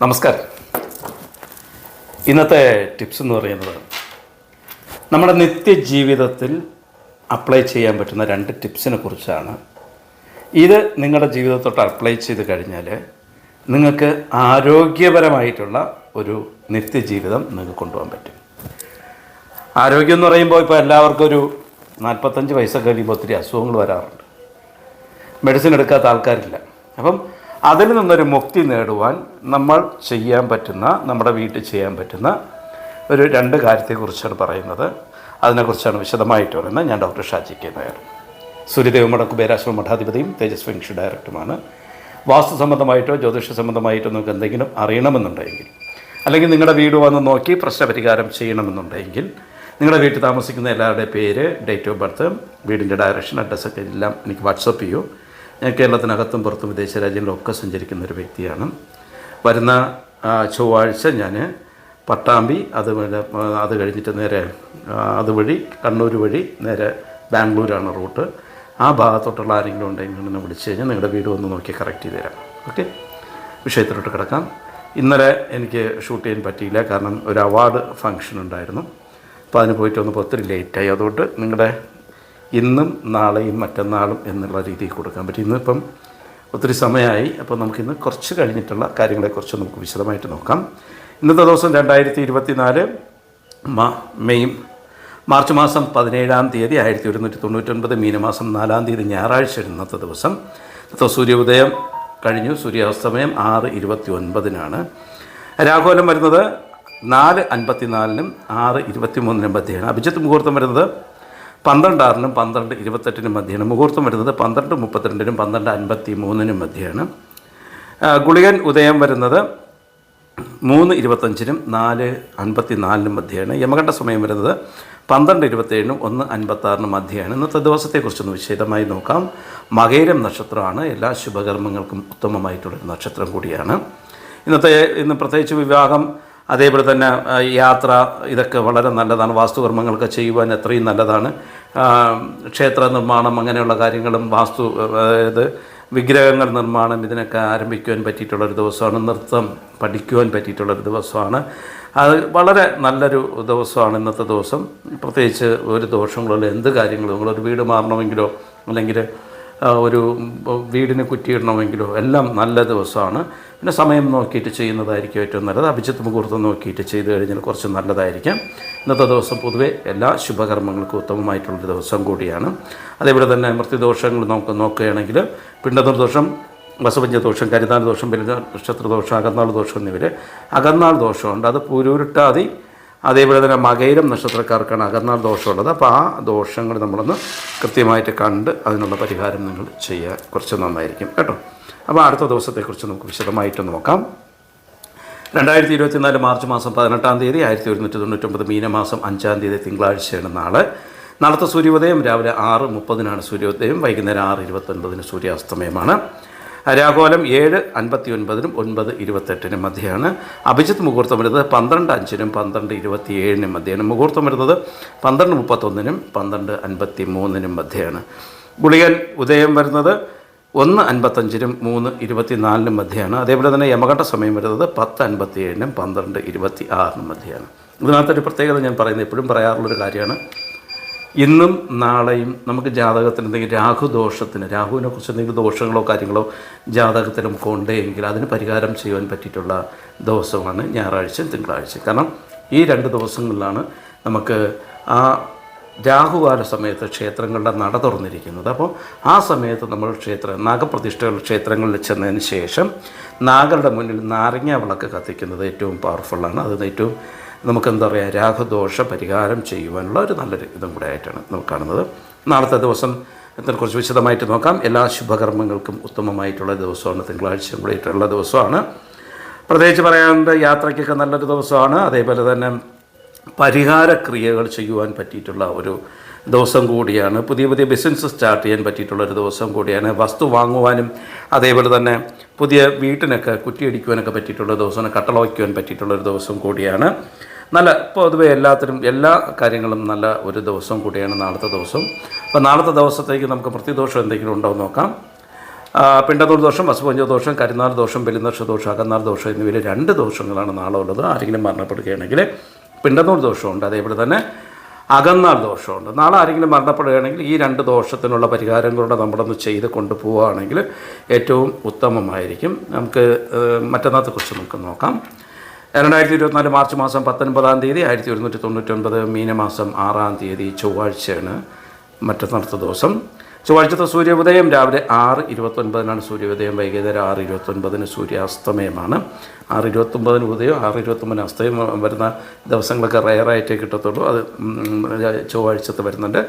നമസ്കാരം. ഇന്നത്തെ ടിപ്സ് എന്ന് പറയുന്നത് നമ്മുടെ നിത്യജീവിതത്തിൽ അപ്ലൈ ചെയ്യാൻ പറ്റുന്ന രണ്ട് ടിപ്സിനെ കുറിച്ചാണ്. ഇത് നിങ്ങളുടെ ജീവിതത്തോട്ട് അപ്ലൈ ചെയ്ത് കഴിഞ്ഞാൽ നിങ്ങൾക്ക് ആരോഗ്യപരമായിട്ടുള്ള ഒരു നിത്യജീവിതം നിങ്ങൾക്ക് കൊണ്ടുപോകാൻ പറ്റും. ആരോഗ്യം എന്ന് പറയുമ്പോൾ ഇപ്പോൾ എല്ലാവർക്കും ഒരു നാൽപ്പത്തഞ്ച് വയസ്സൊക്കെ കഴിയുമ്പോൾ ഒത്തിരി അസുഖങ്ങൾ വരാറുണ്ട്. മെഡിസിൻ എടുക്കാത്ത ആൾക്കാരില്ല. അപ്പം അതിൽ നിന്നൊരു മുക്തി നേടുവാൻ നമ്മൾ ചെയ്യാൻ പറ്റുന്ന നമ്മുടെ വീട്ടിൽ ചെയ്യാൻ പറ്റുന്ന ഒരു രണ്ട് കാര്യത്തെക്കുറിച്ചാണ് പറയുന്നത്. അതിനെക്കുറിച്ചാണ് വിശദമായിട്ട് പറയുന്നത്. ഞാൻ ഡോക്ടർ ഷാജി കെ നായർ. സൂര്യദേവ മഠ കുബേരാശ്രമ മഠാധിപതിയും തേജസ് ഫെങ്ഷി ഡയറക്ടറുമാണ്. വാസ്തു സംബന്ധമായിട്ടോ ജ്യോതിഷ സംബന്ധമായിട്ടോ നിങ്ങൾക്ക് എന്തെങ്കിലും അറിയണമെന്നുണ്ടെങ്കിൽ അല്ലെങ്കിൽ നിങ്ങളുടെ വീട് വന്ന് നോക്കി പ്രശ്നപരിഹാരം ചെയ്യണമെന്നുണ്ടെങ്കിൽ നിങ്ങളുടെ വീട്ടിൽ താമസിക്കുന്ന എല്ലാവരുടെയും പേര് ഡേറ്റ് ഓഫ് ബർത്ത് വീടിന്റെ ഡയറക്ഷൻ അഡ്രസ്സൊക്കെ എല്ലാം എനിക്ക് വാട്സപ്പ് ചെയ്യൂ. കേരളത്തിനകത്തും പുറത്തും വിദേശ രാജ്യങ്ങളിലൊക്കെ സഞ്ചരിക്കുന്ന ഒരു വ്യക്തിയാണ്. വരുന്ന ചൊവ്വാഴ്ച ഞാൻ പട്ടാമ്പി അത് അത് കഴിഞ്ഞിട്ട് നേരെ അതുവഴി കണ്ണൂർ വഴി നേരെ ബാംഗ്ലൂരാണ് റൂട്ട്. ആ ഭാഗത്തോട്ടുള്ള ആരെങ്കിലും ഉണ്ടെങ്കിൽ എന്നെ വിളിച്ച് കഴിഞ്ഞാൽ നിങ്ങളുടെ വീട് ഒന്ന് നോക്കി കറക്റ്റ് ചെയ്ത് തരാം. ഓക്കെ വിഷയത്തിലോട്ട് കിടക്കാം. ഇന്നലെ എനിക്ക് ഷൂട്ട് ചെയ്യാൻ പറ്റിയില്ല. കാരണം ഒരു അവാർഡ് ഫംഗ്ഷൻ ഉണ്ടായിരുന്നു. അപ്പോൾ അതിന് പോയിട്ട് വന്നപ്പോൾ ഒത്തിരി ലേറ്റായി അതുകൊണ്ട് നിങ്ങളുടെ ഇന്നും നാളെയും മറ്റന്നാളും എന്നുള്ള രീതിയിൽ കൊടുക്കാൻ പറ്റും. ഇന്നിപ്പം ഒത്തിരി സമയമായി അപ്പോൾ നമുക്കിന്ന് കുറച്ച് കഴിഞ്ഞിട്ടുള്ള കാര്യങ്ങളെക്കുറിച്ച് നമുക്ക് വിശദമായിട്ട് നോക്കാം. ഇന്നത്തെ ദിവസം രണ്ടായിരത്തി ഇരുപത്തി നാല് മെയ് മാർച്ച് മാസം പതിനേഴാം തീയതി ആയിരത്തി ഒരുന്നൂറ്റി തൊണ്ണൂറ്റൊൻപത് മീനമാസം നാലാം തീയതി ഞായറാഴ്ച ഇന്നത്തെ ദിവസം. സൂര്യോദയം കഴിഞ്ഞു സൂര്യാസ്തമയം ആറ് ഇരുപത്തി ഒൻപതിനാണ് രാഘോലം വരുന്നത് നാല് അൻപത്തിനാലിനും ആറ് ഇരുപത്തി മൂന്നിനും മധ്യയാണ്. അഭിജിത്ത് മുഹൂർത്തം വരുന്നത് പന്ത്രണ്ട് ആറിനും പന്ത്രണ്ട് ഇരുപത്തെട്ടിനും മധ്യയാണ് മുഹൂർത്തം വരുന്നത്. പന്ത്രണ്ട് മുപ്പത്തിരണ്ടിനും പന്ത്രണ്ട് അൻപത്തി മൂന്നിനും മധ്യയാണ് ഗുളികൻ ഉദയം വരുന്നത് മൂന്ന് ഇരുപത്തഞ്ചിനും നാല് അൻപത്തി നാലിനും മധ്യയാണ്. യമകണ്ഠ സമയം വരുന്നത് പന്ത്രണ്ട് ഇരുപത്തേഴിനും ഒന്ന് അൻപത്താറിനും മധ്യയാണ്. ഇന്നത്തെ ദിവസത്തെക്കുറിച്ചൊന്ന് വിശദമായി നോക്കാം. മകേരം നക്ഷത്രമാണ്. എല്ലാ ശുഭകർമ്മങ്ങൾക്കും ഉത്തമമായിട്ടുള്ളൊരു നക്ഷത്രം കൂടിയാണ്. ഇന്നത്തെ ഇന്ന് പ്രത്യേകിച്ച് വിവാഹം അതേപോലെ തന്നെ യാത്ര ഇതൊക്കെ വളരെ നല്ലതാണ്. വാസ്തുകർമ്മങ്ങളൊക്കെ ചെയ്യുവാൻ എത്രയും നല്ലതാണ്. ക്ഷേത്ര നിർമ്മാണം അങ്ങനെയുള്ള കാര്യങ്ങളും വാസ്തു അതായത് വിഗ്രഹങ്ങൾ നിർമ്മാണം ഇതിനൊക്കെ ആരംഭിക്കുവാൻ പറ്റിയിട്ടുള്ളൊരു ദിവസമാണ്. നൃത്തം പഠിക്കുവാൻ പറ്റിയിട്ടുള്ളൊരു ദിവസമാണ്. അത് വളരെ നല്ലൊരു ദിവസമാണ് ഇന്നത്തെ ദിവസം. പ്രത്യേകിച്ച് ഒരു ദോഷങ്ങളോ എന്ത് കാര്യങ്ങളും. നിങ്ങളൊരു വീട് മാറണമെങ്കിലോ അല്ലെങ്കിൽ ഒരു വീടിന് കുറ്റിയിടണമെങ്കിലോ എല്ലാം നല്ല ദിവസമാണ്. പിന്നെ സമയം നോക്കിയിട്ട് ചെയ്യുന്നതായിരിക്കും ഏറ്റവും നല്ലത്. അഭിജിത്ത് മുഹൂർത്തം നോക്കിയിട്ട് ചെയ്തു കഴിഞ്ഞാൽ കുറച്ച് നല്ലതായിരിക്കാം. ഇന്നത്തെ ദിവസം പൊതുവേ എല്ലാ ശുഭകർമ്മങ്ങൾക്കും ഉത്തമമായിട്ടുള്ളൊരു ദിവസം കൂടിയാണ്. അതേപോലെ തന്നെ മൃത്യുദോഷങ്ങൾ നമുക്ക് നോക്കുകയാണെങ്കിൽ പിണ്ടനിർദോഷം വസപഞ്ച ദോഷം ദോഷം ബലിത നക്ഷത്രദോഷം അകന്നാൾ ദോഷം എന്നിവർ അകന്നാൾ ദോഷമുണ്ട്. അത് പൂരൂരുട്ടാതി അതേപോലെ തന്നെ മകയിരം നക്ഷത്രക്കാർക്കാണ് അകന്നാൽ ദോഷമുള്ളത്. അപ്പോൾ ആ ദോഷങ്ങൾ നമ്മളൊന്ന് കൃത്യമായിട്ട് കണ്ട് അതിനുള്ള പരിഹാരം നിങ്ങൾ ചെയ്യുക കുറച്ച് നന്നായിരിക്കും കേട്ടോ. അപ്പോൾ അടുത്ത ദിവസത്തെക്കുറിച്ച് നമുക്ക് വിശദമായിട്ട് നോക്കാം. രണ്ടായിരത്തി ഇരുപത്തിനാല് മാർച്ച് മാസം പതിനെട്ടാം തീയതി ആയിരത്തി ഒരുന്നൂറ്റി തൊണ്ണൂറ്റൊമ്പത് മീനമാസം അഞ്ചാം തീയതി തിങ്കളാഴ്ചയാണ് നാളെ. നാളത്തെ സൂര്യോദയം രാവിലെ ആറ് മുപ്പതിനാണ് സൂര്യോദയം വൈകുന്നേരം ആറ് ഇരുപത്തൊൻപതിന് സൂര്യാസ്തമയമാണ്. രാഘോലം ഏഴ് അൻപത്തി ഒൻപതിനും ഒൻപത് ഇരുപത്തെട്ടിനും മധ്യയാണ് അഭിജിത്ത് മുഹൂർത്തം വരുന്നത് പന്ത്രണ്ട് അഞ്ചിനും പന്ത്രണ്ട് ഇരുപത്തി ഏഴിനും മധ്യയാണ് മുഹൂർത്തം വരുന്നത് പന്ത്രണ്ട് മുപ്പത്തൊന്നിനും പന്ത്രണ്ട് അൻപത്തി മൂന്നിനും മധ്യയാണ് ഗുളികൻ ഉദയം വരുന്നത് ഒന്ന് അൻപത്തഞ്ചിനും മൂന്ന് ഇരുപത്തിനാലിനും മധ്യയാണ് അതേപോലെ തന്നെ യമഘട്ട സമയം വരുന്നത് പത്ത് അൻപത്തി ഏഴിനും പന്ത്രണ്ട് ഇരുപത്തി ആറിനും മധ്യയാണ് ഇതിനകത്തൊരു പ്രത്യേകത ഞാൻ പറയുന്നത് എപ്പോഴും പറയാറുള്ളൊരു കാര്യമാണ്. ഇന്നും നാളെയും നമുക്ക് ജാതകത്തിന് എന്തെങ്കിലും രാഹുദോഷത്തിന് രാഹുവിനെ കുറിച്ച് എന്തെങ്കിലും ദോഷങ്ങളോ കാര്യങ്ങളോ ജാതകത്തിൽ നമുക്ക് ഉണ്ടെങ്കിൽ അതിന് പരിഹാരം ചെയ്യുവാൻ പറ്റിയിട്ടുള്ള ദിവസമാണ് ഞായറാഴ്ചയും തിങ്കളാഴ്ച. കാരണം ഈ രണ്ട് ദിവസങ്ങളിലാണ് നമുക്ക് ആ രാഹുകാല സമയത്ത് ക്ഷേത്രങ്ങളുടെ നട തുറന്നിരിക്കുന്നത്. അപ്പോൾ ആ സമയത്ത് നമ്മൾ ക്ഷേത്ര നാഗപ്രതിഷ്ഠകൾ ക്ഷേത്രങ്ങളിൽ ചെന്നതിന് ശേഷം നാഗരുടെ മുന്നിൽ നാരങ്ങ വിളക്ക് കത്തിക്കുന്നത് ഏറ്റവും പവർഫുള്ളാണ് അത് ഏറ്റവും നമുക്ക് എന്താ പറയുക രാഹുദോഷ പരിഹാരം ചെയ്യുവാനുള്ള ഒരു നല്ലൊരു ഇതും കൂടെ ആയിട്ടാണ് നമുക്ക് കാണുന്നത്. നാളത്തെ ദിവസം കുറച്ച് വിശദമായിട്ട് നോക്കാം. എല്ലാ ശുഭകർമ്മങ്ങൾക്കും ഉത്തമമായിട്ടുള്ള ദിവസമാണ് തിങ്കളാഴ്ചയും കൂടിയിട്ടുള്ള ദിവസമാണ്. പ്രത്യേകിച്ച് പറയാനുണ്ട് യാത്രയ്ക്കൊക്കെ നല്ലൊരു ദിവസമാണ്. അതേപോലെ തന്നെ പരിഹാര ക്രിയകൾ ചെയ്യുവാൻ പറ്റിയിട്ടുള്ള ഒരു ദിവസം കൂടിയാണ്. പുതിയ പുതിയ ബിസിനസ് സ്റ്റാർട്ട് ചെയ്യാൻ പറ്റിയിട്ടുള്ള ഒരു ദിവസം കൂടിയാണ്. വസ്തു വാങ്ങുവാനും അതേപോലെ തന്നെ പുതിയ വീട്ടിനൊക്കെ കുറ്റിയടിക്കുവാനൊക്കെ പറ്റിയിട്ടുള്ള ദിവസമാണ് കട്ടള വയ്ക്കുവാൻ പറ്റിയിട്ടുള്ള ഒരു ദിവസം കൂടിയാണ്. നല്ല പൊതുവെ എല്ലാത്തിനും എല്ലാ കാര്യങ്ങളും നല്ല ഒരു ദിവസം കൂടിയാണ് നാളത്തെ ദിവസം. അപ്പോൾ നാളത്തെ ദിവസത്തേക്ക് നമുക്ക് പ്രത്യദോഷം എന്തെങ്കിലും ഉണ്ടോ എന്ന് നോക്കാം. പിണ്ടതൂർ ദോഷം വസുപഞ്ച ദോഷം കരുനാൾ ദോഷം ബലിനർഷ ദോഷം അകന്നാൾ ദോഷം എന്നിവയിൽ രണ്ട് ദോഷങ്ങളാണ് നാളെ ഉള്ളത്. ആരെങ്കിലും മരണപ്പെടുകയാണെങ്കിൽ പിണ്ടതൂർ ദോഷമുണ്ട് അതേപോലെ തന്നെ അകന്നാൾ ദോഷമുണ്ട്. നാളെ ആരെങ്കിലും മരണപ്പെടുകയാണെങ്കിൽ ഈ രണ്ട് ദോഷത്തിനുള്ള പരിഹാരങ്ങളുടെ നമ്മളൊന്ന് ചെയ്ത് കൊണ്ടുപോവുകയാണെങ്കിൽ ഏറ്റവും ഉത്തമമായിരിക്കും. നമുക്ക് മറ്റന്നാത്തെക്കുറിച്ച് നമുക്ക് നോക്കാം. രണ്ടായിരത്തി ഇരുപത്തിനാല് മാർച്ച് മാസം പത്തൊൻപതാം തീയതി ആയിരത്തി ഒരുന്നൂറ്റി തൊണ്ണൂറ്റൊൻപത് മീനമാസം ആറാം തീയതി ചൊവ്വാഴ്ചയാണ് മറ്റന്നാളത്തെ ദിവസം. ചൊവ്വാഴ്ചത്തെ സൂര്യോദയം രാവിലെ ആറ് ഇരുപത്തൊൻപതിനാണ്. സൂര്യോദയം വൈകുന്നേരം ആറ് ഇരുപത്തൊൻപതിന് സൂര്യാസ്തമയമാണ്. ആറ് ഇരുപത്തൊമ്പതിന് ഉദയം ആറ് ഇരുപത്തൊമ്പതിന് അസ്തയം വരുന്ന ദിവസങ്ങളൊക്കെ റയറായിട്ടേ കിട്ടത്തുള്ളൂ. അത് ചൊവ്വാഴ്ചത്തെ വരുന്നുണ്ട്.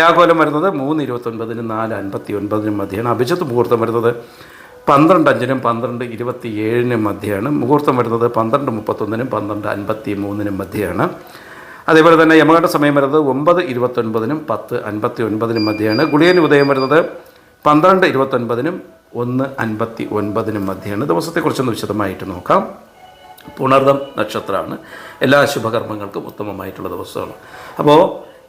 രാഘോലം വരുന്നത് മൂന്ന് ഇരുപത്തൊൻപതിന് നാല് അൻപത്തി ഒൻപതിനും മധ്യയാണ്. അഭിജിത്ത് മുഹൂർത്തം വരുന്നത് പന്ത്രണ്ട് അഞ്ചിനും പന്ത്രണ്ട് ഇരുപത്തി ഏഴിനും മധ്യയാണ് മുഹൂർത്തം വരുന്നത് പന്ത്രണ്ട് മുപ്പത്തൊന്നിനും പന്ത്രണ്ട് അൻപത്തി മൂന്നിനും മധ്യയാണ് അതേപോലെ തന്നെ യമകണ്ഠ സമയം വരുന്നത് ഒമ്പത് ഇരുപത്തൊൻപതിനും പത്ത് അൻപത്തി ഒൻപതിനും മധ്യയാണ് ഗുളിയൻ ഉദയം വരുന്നത് പന്ത്രണ്ട് ഇരുപത്തൊൻപതിനും ഒന്ന് അൻപത്തി ഒൻപതിനും മധ്യയാണ് ദിവസത്തെക്കുറിച്ചൊന്ന് വിശദമായിട്ട് നോക്കാം. പുണർദം നക്ഷത്രമാണ്. എല്ലാ ശുഭകർമ്മങ്ങൾക്കും ഉത്തമമായിട്ടുള്ള ദിവസമാണ്. അപ്പോൾ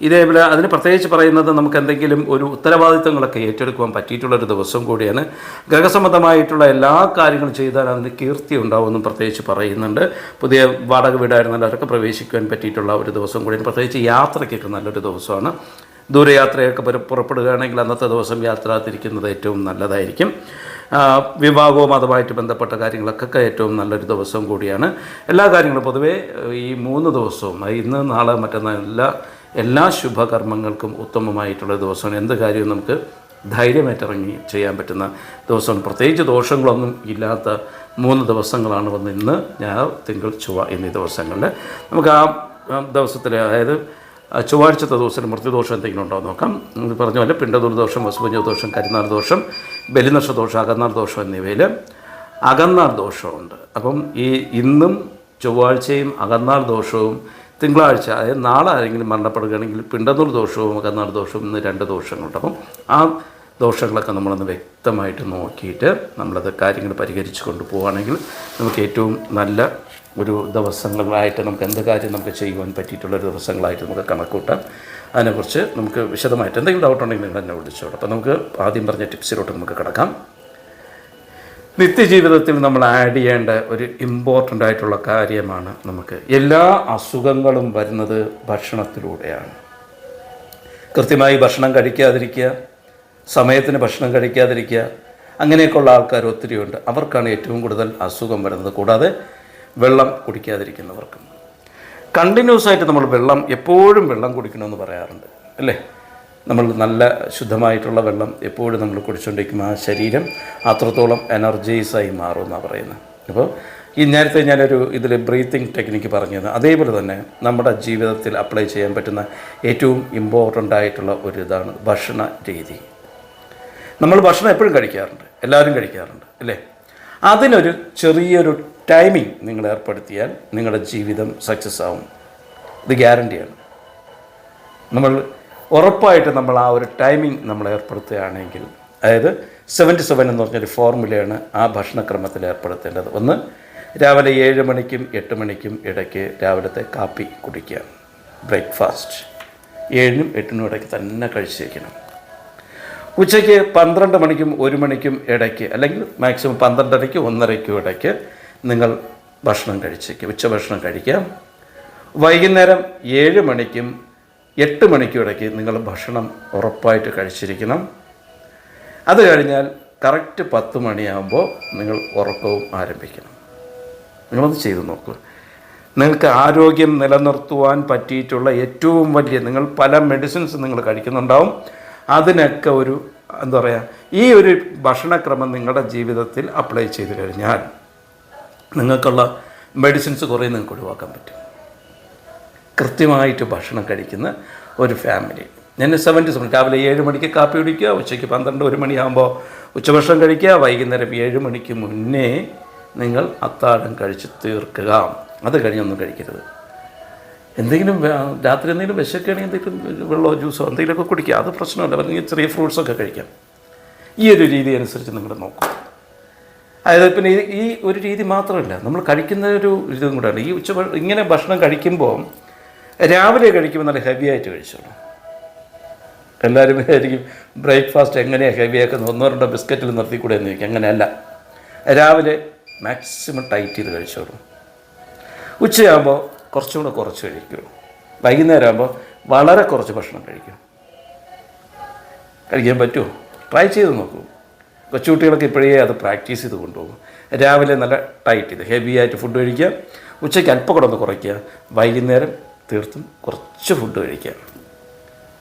ഇതേപോലെ അതിന് പ്രത്യേകിച്ച് പറയുന്നത് നമുക്ക് എന്തെങ്കിലും ഒരു ഉത്തരവാദിത്തങ്ങളൊക്കെ ഏറ്റെടുക്കുവാൻ പറ്റിയിട്ടുള്ളൊരു ദിവസം കൂടിയാണ്. ഗ്രഹസംബന്ധമായിട്ടുള്ള എല്ലാ കാര്യങ്ങളും ചെയ്താൽ അതിന് കീർത്തി ഉണ്ടാവുമെന്നും പ്രത്യേകിച്ച് പറയുന്നുണ്ട്. പുതിയ വാടക വീടായിരുന്നവരൊക്കെ പ്രവേശിക്കുവാൻ പറ്റിയിട്ടുള്ള ഒരു ദിവസം കൂടിയാണ്. പ്രത്യേകിച്ച് യാത്രയ്ക്കൊക്കെ നല്ലൊരു ദിവസമാണ്. ദൂരയാത്രയൊക്കെ പുറ- പുറപ്പെടുകയാണെങ്കിൽ അന്നത്തെ ദിവസം യാത്ര തിരിക്കുന്നത് ഏറ്റവും നല്ലതായിരിക്കും. വിവാഹവും അതുമായിട്ട് ബന്ധപ്പെട്ട കാര്യങ്ങളൊക്കെ ഏറ്റവും നല്ലൊരു ദിവസം കൂടിയാണ്. എല്ലാ കാര്യങ്ങളും പൊതുവേ ഈ മൂന്ന് ദിവസവും ഇന്ന് നാളെ മറ്റന്നാൾ എല്ലാ എല്ലാ ശുഭകർമ്മങ്ങൾക്കും ഉത്തമമായിട്ടുള്ള ദിവസമാണ്. എന്ത് കാര്യവും നമുക്ക് ധൈര്യമായിട്ടിറങ്ങി ചെയ്യാൻ പറ്റുന്ന ദിവസമാണ്. പ്രത്യേകിച്ച് ദോഷങ്ങളൊന്നും ഇല്ലാത്ത മൂന്ന് ദിവസങ്ങളാണ് വന്ന് ഇന്ന് ഞായർ തിങ്കൾ ചൊവ്വ എന്നീ ദിവസങ്ങളിൽ. നമുക്ക് ആ ദിവസത്തിൽ അതായത് ചൊവ്വാഴ്ചത്തെ ദിവസത്തിൽ മൃത്യുദോഷം എന്തെങ്കിലും ഉണ്ടോ നോക്കാം. പറഞ്ഞ പോലെ പിണ്ടദൂർ ദോഷം വസുപഞ്ച ദോഷം കരിനാൾ ദോഷം ബലിനഷദോഷം അകന്നാൾ ദോഷം എന്നിവയിൽ അകന്നാൾ ദോഷമുണ്ട് അപ്പം ഈ ഇന്നും ചൊവ്വാഴ്ചയും അകന്നാൾ ദോഷവും തിങ്കളാഴ്ച അതായത് നാളെ ആരെങ്കിലും മരണപ്പെടുകയാണെങ്കിൽ പിണ്ടന്നൂർ ദോഷവും കന്നാർ ദോഷവും ഇന്ന് രണ്ട് ദോഷങ്ങളുണ്ട്. അപ്പം ആ ദോഷങ്ങളൊക്കെ നമ്മളൊന്ന് വ്യക്തമായിട്ട് നോക്കിയിട്ട് നമ്മളത് കാര്യങ്ങൾ പരിഹരിച്ച് കൊണ്ടുപോവുകയാണെങ്കിൽ നമുക്ക് ഏറ്റവും നല്ല ഒരു ദിവസങ്ങളായിട്ട് നമുക്ക് എന്ത് കാര്യം നമുക്ക് ചെയ്യുവാൻ പറ്റിയിട്ടുള്ള ഒരു ദിവസങ്ങളായിട്ട് നമുക്ക് കണക്കൂട്ടാം. അതിനെക്കുറിച്ച് നമുക്ക് വിശദമായിട്ട് എന്തെങ്കിലും ഡൗട്ട് ഉണ്ടെങ്കിൽ നിങ്ങൾ എന്നെ വിളിച്ചോളൂ. അപ്പോൾ നമുക്ക് ആദ്യം പറഞ്ഞ ടിപ്സിലോട്ട് നമുക്ക് കിടക്കാം. നിത്യജീവിതത്തിൽ നമ്മൾ ആഡ് ചെയ്യേണ്ട ഒരു ഇമ്പോർട്ടന്റ് ആയിട്ടുള്ള കാര്യമാണ് നമുക്ക് എല്ലാ അസുഖങ്ങളും വരുന്നത് ഭക്ഷണത്തിലൂടെയാണ്. കൃത്യമായി ഭക്ഷണം കഴിക്കാതിരിക്കുക സമയത്തിന് ഭക്ഷണം കഴിക്കാതിരിക്കുക അങ്ങനെയൊക്കെയുള്ള ആൾക്കാർ ഒത്തിരിയുണ്ട് അവർക്കാണ് ഏറ്റവും കൂടുതൽ അസുഖം വരുന്നത്. കൂടാതെ വെള്ളം കുടിക്കാതിരിക്കുന്നവർക്കും. കണ്ടിന്യൂസ് ആയിട്ട് നമ്മൾ വെള്ളം എപ്പോഴും വെള്ളം കുടിക്കണമെന്ന് പറയാറുണ്ട്. അല്ലേ? നമ്മൾ നല്ല ശുദ്ധമായിട്ടുള്ള വെള്ളം എപ്പോഴും നമ്മൾ കുടിച്ചുകൊണ്ടിരിക്കുമ്പോൾ ആ ശരീരം അത്രത്തോളം എനർജൈസായി മാറും എന്നാണ് പറയുന്നത്. അപ്പോൾ ഈ നേരത്തെ ഞാനൊരു ഇതിൽ ബ്രീത്തിങ് ടെക്നിക്ക് പറഞ്ഞത് അതേപോലെ തന്നെ നമ്മുടെ ജീവിതത്തിൽ അപ്ലൈ ചെയ്യാൻ പറ്റുന്ന ഏറ്റവും ഇമ്പോർട്ടന്റ് ആയിട്ടുള്ള ഒരു ഇതാണ് ഭക്ഷണ രീതി. നമ്മൾ ഭക്ഷണം എപ്പോഴും കഴിക്കാറുണ്ട്. എല്ലാവരും കഴിക്കാറുണ്ട് അല്ലേ? അതിനൊരു ചെറിയൊരു ടൈമിംഗ് നിങ്ങൾ ഏർപ്പെടുത്തിയാൽ നിങ്ങളുടെ ജീവിതം സക്സസ് ആവും. ഇത് ഗ്യാരണ്ടിയാണ് നമ്മൾ ഉറപ്പായിട്ട് നമ്മൾ ആ ഒരു ടൈമിംഗ് നമ്മൾ ഏർപ്പെടുത്തുകയാണെങ്കിൽ അതായത് സെവന്റി സെവൻ എന്ന് പറഞ്ഞൊരു ഫോർമുലയാണ് ആ ഭക്ഷണക്രമത്തിൽ ഏർപ്പെടുത്തേണ്ടത്. ഒന്ന് രാവിലെ ഏഴ് മണിക്കും എട്ട് മണിക്കും ഇടയ്ക്ക് രാവിലത്തെ കാപ്പി കുടിക്കുക. ബ്രേക്ക്ഫാസ്റ്റ് ഏഴിനും എട്ടിനും ഇടയ്ക്ക് തന്നെ കഴിച്ചേക്കണം. ഉച്ചയ്ക്ക് പന്ത്രണ്ട് മണിക്കും ഒരു മണിക്കും ഇടയ്ക്ക് അല്ലെങ്കിൽ മാക്സിമം പന്ത്രണ്ടരയ്ക്കും ഒന്നരയ്ക്കും ഇടയ്ക്ക് നിങ്ങൾ ഭക്ഷണം കഴിച്ചേക്കുക ഉച്ചഭക്ഷണം കഴിക്കാം വൈകുന്നേരം ഏഴ് മണിക്കും എട്ട് മണിക്കും ഇടയ്ക്ക് നിങ്ങൾ ഭക്ഷണം ഉറപ്പായിട്ട് കഴിച്ചിരിക്കണം. അത് കഴിഞ്ഞാൽ കറക്റ്റ് പത്ത് മണിയാകുമ്പോൾ നിങ്ങൾ ഉറക്കവും ആരംഭിക്കണം. നിങ്ങളത് ചെയ്തു നോക്കുക നിങ്ങൾക്ക് ആരോഗ്യം നിലനിർത്തുവാൻ പറ്റിയിട്ടുള്ള ഏറ്റവും വലിയ നിങ്ങൾ പല മെഡിസിൻസ് നിങ്ങൾ കഴിക്കുന്നുണ്ടാവും. അതിനൊക്കെ ഒരു എന്താ പറയുക ഈ ഒരു ഭക്ഷണക്രമം നിങ്ങളുടെ ജീവിതത്തിൽ അപ്ലൈ ചെയ്ത് കഴിഞ്ഞാൽ നിങ്ങൾക്കുള്ള മെഡിസിൻസ് കുറേ നിങ്ങൾക്ക് ഒഴിവാക്കാൻ പറ്റും. കൃത്യമായിട്ട് ഭക്ഷണം കഴിക്കുന്ന ഒരു ഫാമിലി ഞാൻ സെവന്റി സെവൻ രാവിലെ ഏഴ് മണിക്ക് കാപ്പി കുടിക്കുക ഉച്ചയ്ക്ക് പന്ത്രണ്ട് ഒരു മണിയാകുമ്പോൾ ഉച്ചഭക്ഷണം കഴിക്കുക വൈകുന്നേരം ഏഴ് മണിക്ക് മുന്നേ നിങ്ങൾ അത്താഴം കഴിച്ച് തീർക്കുക. അത് കഴിഞ്ഞൊന്നും കഴിക്കരുത്. എന്തെങ്കിലും രാത്രി എന്തെങ്കിലും വിശക്കുകയാണെങ്കിൽ എന്തെങ്കിലും വെള്ളമോ ജ്യൂസോ എന്തെങ്കിലുമൊക്കെ കുടിക്കുക. അത് പ്രശ്നമല്ല. അല്ലെങ്കിൽ ചെറിയ ഫ്രൂട്ട്സൊക്കെ കഴിക്കാം. ഈ ഒരു രീതി അനുസരിച്ച് നിങ്ങൾ നോക്കും. അതായത് പിന്നെ ഈ ഒരു രീതി മാത്രമല്ല. നമ്മൾ കഴിക്കുന്ന ഒരു ഇതും കൂടെയാണ് ഈ ഉച്ച ഇങ്ങനെ ഭക്ഷണം കഴിക്കുമ്പോൾ രാവിലെ കഴിക്കുമ്പോൾ നല്ല ഹെവി ആയിട്ട് കഴിച്ചോളൂ. എല്ലാവരും വിചാരിക്കും ബ്രേക്ക്ഫാസ്റ്റ് എങ്ങനെയാണ് ഹെവിയാക്കുന്നത് ഒന്നോ രണ്ടോ ബിസ്ക്കറ്റിൽ നിർത്തിക്കൂടെ എന്ന് ചോദിക്കും. അങ്ങനെയല്ല. രാവിലെ മാക്സിമം ടൈറ്റ് ചെയ്ത് കഴിച്ചോളൂ. ഉച്ചയാകുമ്പോൾ കുറച്ചും കൂടെ കുറച്ച് കഴിക്കൂ. വൈകുന്നേരം ആകുമ്പോൾ വളരെ കുറച്ച് ഭക്ഷണം കഴിക്കും. കഴിക്കാൻ പറ്റുമോ? ട്രൈ ചെയ്ത് നോക്കൂ. കൊച്ചുകുട്ടികളൊക്കെ ഇപ്പോഴേ അത് പ്രാക്ടീസ് ചെയ്ത് കൊണ്ടുപോകും. രാവിലെ നല്ല ടൈറ്റ് ചെയ്ത് ഹെവി ആയിട്ട് ഫുഡ് കഴിക്കുക. ഉച്ചയ്ക്ക് അല്പം കൂടെ ഒന്ന് കുറയ്ക്കുക. വൈകുന്നേരം തീർത്തും കുറച്ച് ഫുഡ് കഴിക്കുക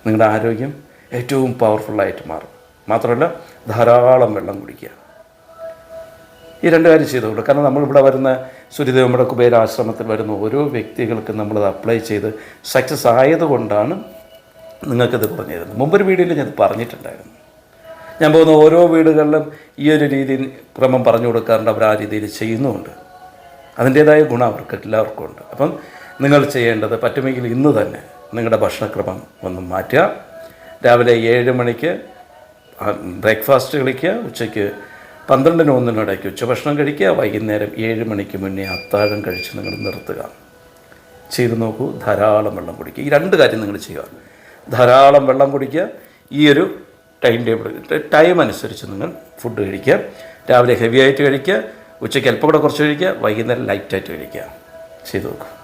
നിങ്ങളുടെ ആരോഗ്യം ഏറ്റവും പവർഫുള്ളായിട്ട് മാറും. മാത്രമല്ല ധാരാളം വെള്ളം കുടിക്കുക. ഈ രണ്ട് കാര്യം ചെയ്തോളൂ കാരണം നമ്മളിവിടെ വരുന്ന സൂര്യദേവമ്മയുടെ കുബേര ആശ്രമത്തിൽ വരുന്ന ഓരോ വ്യക്തികൾക്കും നമ്മളത് അപ്ലൈ ചെയ്ത് സക്സസ് ആയതുകൊണ്ടാണ് നിങ്ങൾക്കിത് പറഞ്ഞു തരുന്നത് മുമ്പൊരു വീഡിയോയിൽ ഞാൻ പറഞ്ഞിട്ടുണ്ടായിരുന്നു. ഞാൻ പോകുന്ന ഓരോ വീടുകളിലും ഈ ഒരു രീതിയിൽ ക്രമം പറഞ്ഞു കൊടുക്കാറുണ്ട്. അവർ ആ രീതിയിൽ ചെയ്യുന്നുമുണ്ട്. അതിന്റേതായ ഗുണം അവർക്ക് എല്ലാവർക്കും ഉണ്ട്. അപ്പം നിങ്ങൾ ചെയ്യേണ്ടത് പറ്റുമെങ്കിൽ ഇന്ന് തന്നെ നിങ്ങളുടെ ഭക്ഷണക്രമം ഒന്ന് മാറ്റുക. രാവിലെ ഏഴ് മണിക്ക് ബ്രേക്ക്ഫാസ്റ്റ് കഴിക്കുക ഉച്ചയ്ക്ക് പന്ത്രണ്ടിന് ഒന്നിനിടയ്ക്ക് ഉച്ചഭക്ഷണം കഴിക്കുക വൈകുന്നേരം ഏഴ് മണിക്ക് മുന്നേ അത്താഴം കഴിച്ച് നിങ്ങൾ നിർത്തുക. ചെയ്ത് നോക്കൂ ധാരാളം വെള്ളം കുടിക്കുക. ഈ രണ്ട് കാര്യം നിങ്ങൾ ചെയ്യുക. ധാരാളം വെള്ളം കുടിക്കുക. ഈ ഒരു ടൈം ടേബിൾ ടൈം അനുസരിച്ച് നിങ്ങൾ ഫുഡ് കഴിക്കുക. രാവിലെ ഹെവി ആയിട്ട് കഴിക്കുക. ഉച്ചയ്ക്ക് അല്പം കൂടെ കുറച്ച് കഴിക്കുക. വൈകുന്നേരം ലൈറ്റായിട്ട് കഴിക്കുക. ചെയ്തു നോക്കൂ.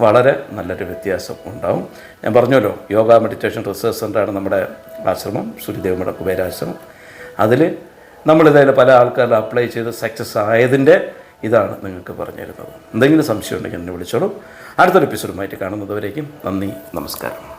വളരെ നല്ലൊരു വ്യത്യാസം ഉണ്ടാവും. ഞാൻ പറഞ്ഞല്ലോ യോഗ മെഡിറ്റേഷൻ റിസർച്ച് സെന്ററാണ് നമ്മുടെ ആശ്രമം സൂര്യദേവയുടെ കുബേരാശ്രമം. അതിൽ നമ്മളിതായാലും പല ആൾക്കാരും അപ്ലൈ ചെയ്ത് സക്സസ് ആയതിന്റെ ഇതാണ് നിങ്ങൾക്ക് പറഞ്ഞു തരുന്നത് എന്തെങ്കിലും സംശയം ഉണ്ടെങ്കിൽ എന്നെ വിളിച്ചോളൂ. അടുത്തൊരു എപ്പിസോഡുമായിട്ട് കാണുന്നതുവരേക്കും നന്ദി നമസ്കാരം.